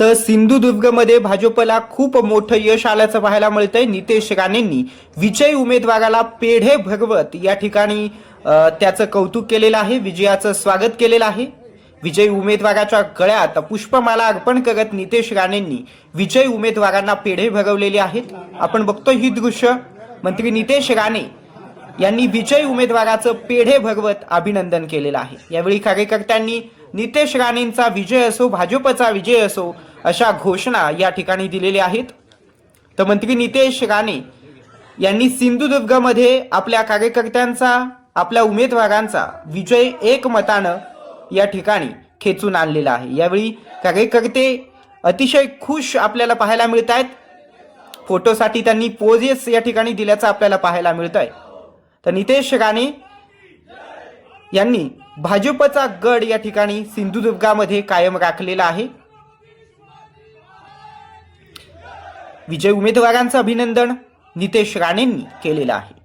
तर सिंधुदुर्गमध्ये भाजपला खूप मोठं यश आल्याचं पाहायला मिळतंय. नितेश राणेंनी विजयी उमेदवाराला पेढे भगवत या ठिकाणी त्याचं कौतुक केलेलं आहे विजयाचं स्वागत केलेलं आहे. विजयी उमेदवाराच्या गळ्यात पुष्पमाला अर्पण करत नितेश राणेंनी विजयी उमेदवारांना पेढे भरवलेले आहेत. आपण बघतो ही दृश्य. मंत्री नितेश राणे यांनी विजयी उमेदवाराचं पेढे भगवत अभिनंदन केलेलं आहे. यावेळी कार्यकर्त्यांनी नितेश राणेंचा विजय असो भाजपचा विजय असो अशा घोषणा या ठिकाणी दिलेल्या आहेत. तर मंत्री नितेश राणे यांनी सिंधुदुर्गमध्ये आपल्या कार्यकर्त्यांचा आपल्या उमेदवारांचा विजय एकमतानं या ठिकाणी खेचून आणलेला आहे. यावेळी कार्यकर्ते अतिशय खुश आपल्याला पाहायला मिळत आहेत फोटोसाठी त्यांनी पोजेस या ठिकाणी दिल्याचं आपल्याला पाहायला मिळत आहे तर नितेश राणे यांनी भाजपचा गड या ठिकाणी सिंधुदुर्गामध्ये कायम राखलेला आहे. विजय उमेदवारांचं अभिनंदन नितेश राणेंनी केलेलं आहे.